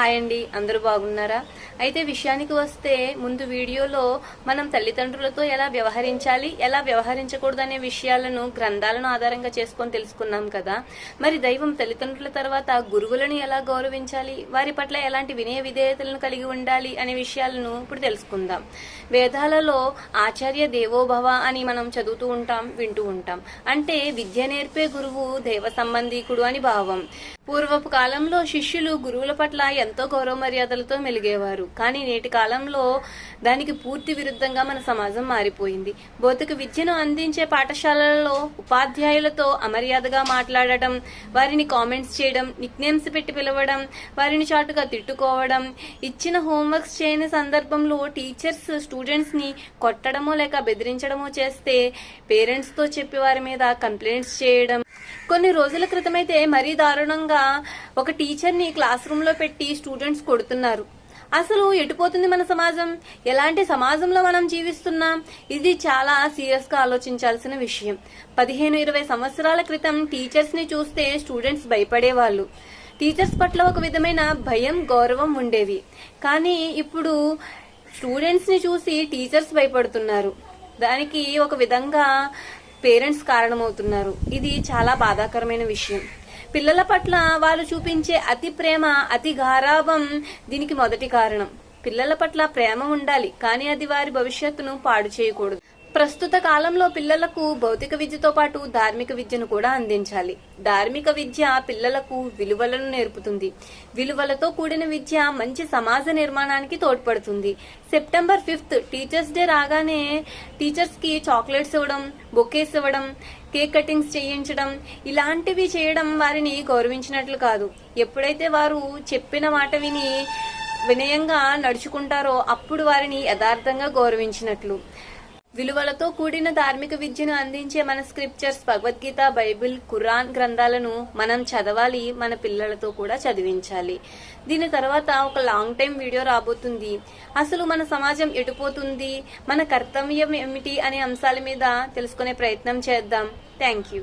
Hi అండి. అందరూ బాగున్నారా? అయితే విషయానికి వస్తే ముందు వీడియోలో మనం తల్లిదండ్రులతో ఎలా వ్యవహరించాలి ఎలా వ్యవహరించకూడదు అనే విషయాలను గ్రంథాలను ఆధారంగా చేసుకొని తెలుసుకున్నాం కదా. మరి దైవం తల్లిదండ్రుల తర్వాత గురువులను ఎలా గౌరవించాలి వారి పట్ల ఎలాంటి వినయ విధేయతలను కలిగి ఉండాలి అనే విషయాలను ఇప్పుడు తెలుసుకుందాం. వేదాలలో ఆచార్య దేవోభవ అని మనం చదువుతూ ఉంటాం వింటూ ఉంటాం. అంటే విద్య నేర్పే గురువు దేవ సంబంధీకుడు అని భావం. పూర్వపు కాలంలో శిష్యులు గురువుల పట్ల ఎంతో గౌరవ మర్యాదలతో మెలిగేవారు. కానీ నేటి కాలంలో దానికి పూర్తి విరుద్ధంగా మన సమాజం మారిపోయింది. భౌతిక విద్యను అందించే పాఠశాలలలో ఉపాధ్యాయులతో అమర్యాదగా మాట్లాడటం వారిని కామెంట్స్ చేయడం నిక్నేమ్స్ పెట్టి పిలవడం వారిని చాటుగా తిట్టుకోవడం ఇచ్చిన హోంవర్క్స్ చేయని సందర్భంలో టీచర్స్ స్టూడెంట్స్ని కొట్టడమో లేక బెదిరించడమో చేస్తే పేరెంట్స్తో చెప్పి వారి మీద కంప్లైంట్స్ చేయడం. కొన్ని రోజుల క్రితమైతే మరీ దారుణంగా ఒక టీచర్ని క్లాస్ రూమ్లో పెట్టి స్టూడెంట్స్ కొడుతున్నారు. అసలు ఎటుపోతుంది మన సమాజం? ఎలాంటి సమాజంలో మనం జీవిస్తున్నాం? ఇది చాలా సీరియస్గా ఆలోచించాల్సిన విషయం. పదిహేను ఇరవై సంవత్సరాల క్రితం టీచర్స్ని చూస్తే స్టూడెంట్స్ భయపడేవాళ్ళు. టీచర్స్ పట్ల ఒక విధమైన భయం గౌరవం ఉండేవి. కానీ ఇప్పుడు స్టూడెంట్స్ని చూసి టీచర్స్ భయపడుతున్నారు. దానికి ఒక విధంగా పేరెంట్స్ కారణమవుతున్నారు. ఇది చాలా బాధాకరమైన విషయం. పిల్లల పట్ల వాళ్ళు చూపించే అతి ప్రేమ అతి గారాభం దీనికి మొదటి కారణం. పిల్లల పట్ల ప్రేమ ఉండాలి కానీ అది వారి భవిష్యత్తును పాడు చేయకూడదు. ప్రస్తుత కాలంలో పిల్లలకు భౌతిక విద్యతో పాటు ధార్మిక విద్యను కూడా అందించాలి. ధార్మిక విద్య పిల్లలకు విలువలను నేర్పుతుంది. విలువలతో కూడిన విద్య మంచి సమాజ నిర్మాణానికి తోడ్పడుతుంది. సెప్టెంబర్ ఫిఫ్త్ టీచర్స్ డే రాగానే టీచర్స్కి చాక్లెట్స్ ఇవ్వడం బొకేస్ ఇవ్వడం కేక్ కటింగ్స్ చేయించడం ఇలాంటివి చేయడం వారిని గౌరవించినట్లు కాదు. ఎప్పుడైతే వారు చెప్పిన మాట విని వినయంగా నడుచుకుంటారో అప్పుడు వారిని యథార్థంగా గౌరవించినట్లు. విలువలతో కూడిన ధార్మిక విద్యను అందించే మన స్క్రిప్చర్స్ భగవద్గీత బైబిల్ ఖురాన్ గ్రంథాలను మనం చదవాలి మన పిల్లలతో కూడా చదివించాలి. దీని తర్వాత ఒక లాంగ్ టైం వీడియో రాబోతుంది. అసలు మన సమాజం ఎటుపోతుంది మన కర్తవ్యం ఏమిటి? అనే అంశాల మీద తెలుసుకునే ప్రయత్నం చేద్దాం. Thank you.